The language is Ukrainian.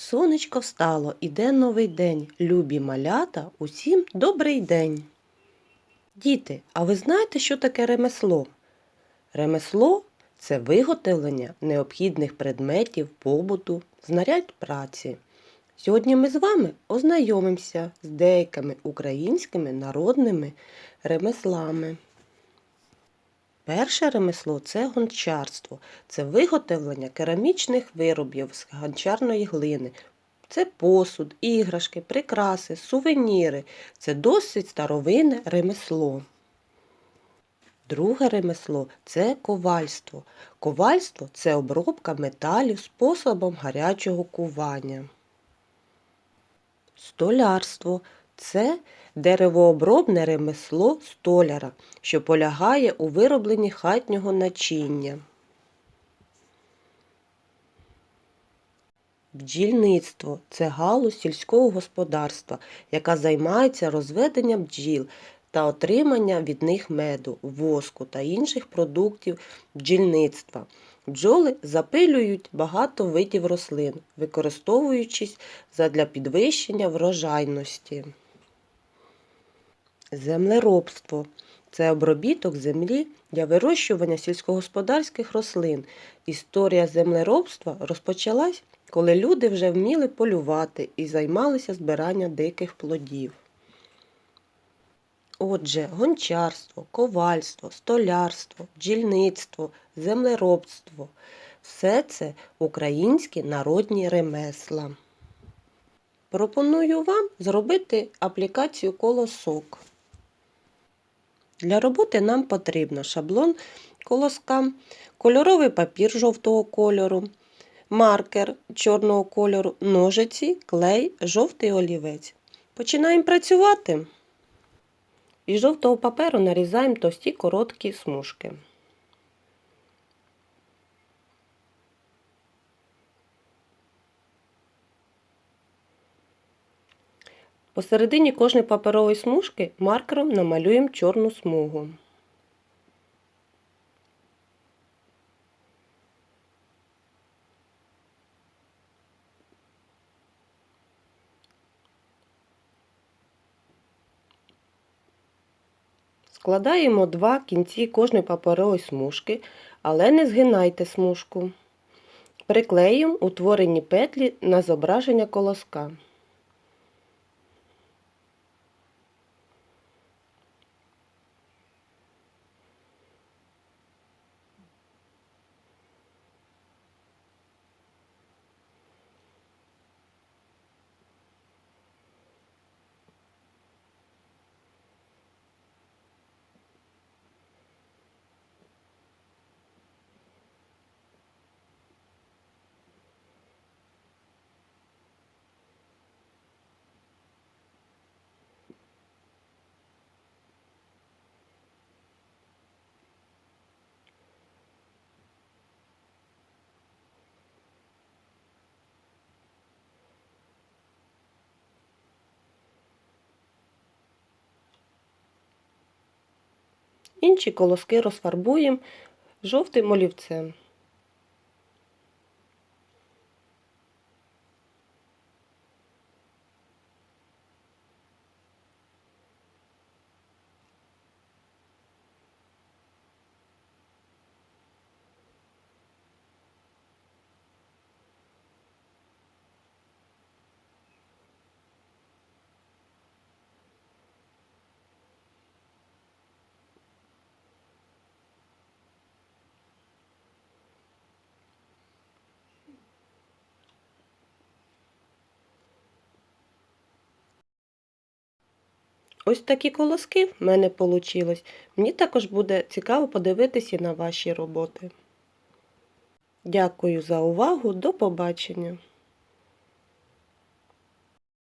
Сонечко встало, іде новий день. Любі малята, усім добрий день. Діти, а ви знаєте, що таке ремесло? Ремесло це виготовлення необхідних предметів побуту, знарядь праці. Сьогодні ми з вами ознайомимося з деякими українськими народними ремеслами. Перше ремесло це гончарство. Це виготовлення керамічних виробів з гончарної глини. Це посуд, іграшки, прикраси, сувеніри. Це досить старовинне ремесло. Друге ремесло це ковальство. Ковальство це обробка металів способом гарячого кування. Столярство це деревообробне ремесло столяра, що полягає у виробленні хатнього начиння. Бджільництво це галузь сільського господарства, яка займається розведенням бджіл та отриманням від них меду, воску та інших продуктів бджільництва. Бджоли запилюють багато видів рослин, використовуючись задля підвищення врожайності. Землеробство це обробіток землі для вирощування сільськогосподарських рослин. Історія землеробства розпочалась, коли люди вже вміли полювати і займалися збиранням диких плодів. Отже, гончарство, ковальство, столярство, бджільництво, землеробство все це українські народні ремесла. Пропоную вам зробити аплікацію колосок. Для роботи нам потрібно шаблон колоска, кольоровий папір жовтого кольору, маркер чорного кольору, ножиці, клей, жовтий олівець. Починаємо працювати. Із жовтого паперу нарізаємо товсті короткі смужки. Посередині кожної паперової смужки маркером намалюємо чорну смугу. Складаємо два кінці кожної паперової смужки, але не згинайте смужку. Приклеюємо утворені петлі на зображення колоска. Інші колоски розфарбуємо жовтим олівцем. Ось такі колоски в мене вийшло. Мені також буде цікаво подивитися на ваші роботи. Дякую за увагу. До побачення!